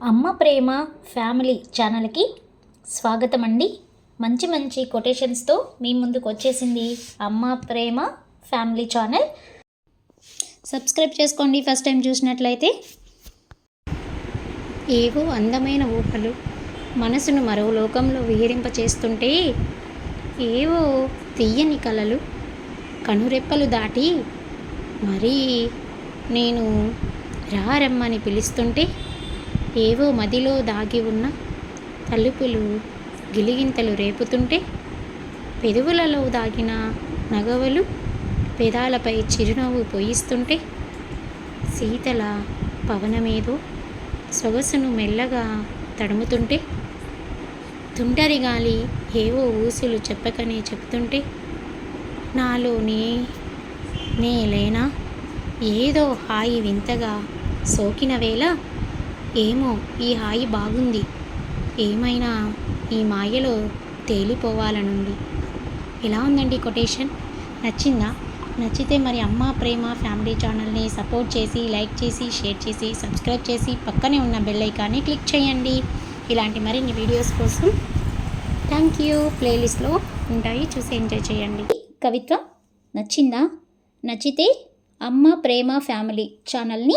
అమ్మ ప్రేమ ఫ్యామిలీ ఛానల్కి స్వాగతం అండి మంచి మంచి కొటేషన్స్తో మీ ముందుకు వచ్చేసింది Amma Prema family channel. Subscribe చేసుకోండి ఫస్ట్ టైం చూసినట్లయితే. ఏవో అందమైన ఊహలు మనసును మరో లోకంలో విహరింప చేస్తుంటే ఏవో తీయని కలలు కనురెప్పలు దాటి మరీ నేను రారమ్మని పిలుస్తుంటే ఏవో మదిలో దాగి ఉన్న తలుపులు గిలిగింతలు రేపుతుంటే పెదవులలో దాగిన నగవలు పెదాలపై చిరునవ్వు పోయిస్తుంటే శీతల పవనమేదో సొగసును మెల్లగా తడుముతుంటే తుంటరి గాలి ఏవో ఊసులు చెప్పకనే చెప్తుంటే నాలోనే నేలేనా? ఏదో హాయి వింతగా సోకిన వేళ ఏమో ఈ హాయి బాగుంది. ఏమైనా ఈ మాయలో తేలిపోవాలనుంది. ఎలా ఉందండి కొటేషన్? నచ్చిందా? నచ్చితే మరి అమ్మ ప్రేమ ఫ్యామిలీ ఛానల్ని సపోర్ట్ చేసి లైక్ చేసి షేర్ చేసి సబ్స్క్రైబ్ చేసి పక్కనే ఉన్న బెల్ ఐకాన్ని క్లిక్ చేయండి. ఇలాంటి మరిన్ని వీడియోస్ కోసం థ్యాంక్ యూ. ప్లేలిస్ట్లో ఉంటాయి. చూసి ఎంజాయ్ చేయండి. కవిత్వ నచ్చిందా? నచ్చితే అమ్మ ప్రేమ ఫ్యామిలీ ఛానల్ని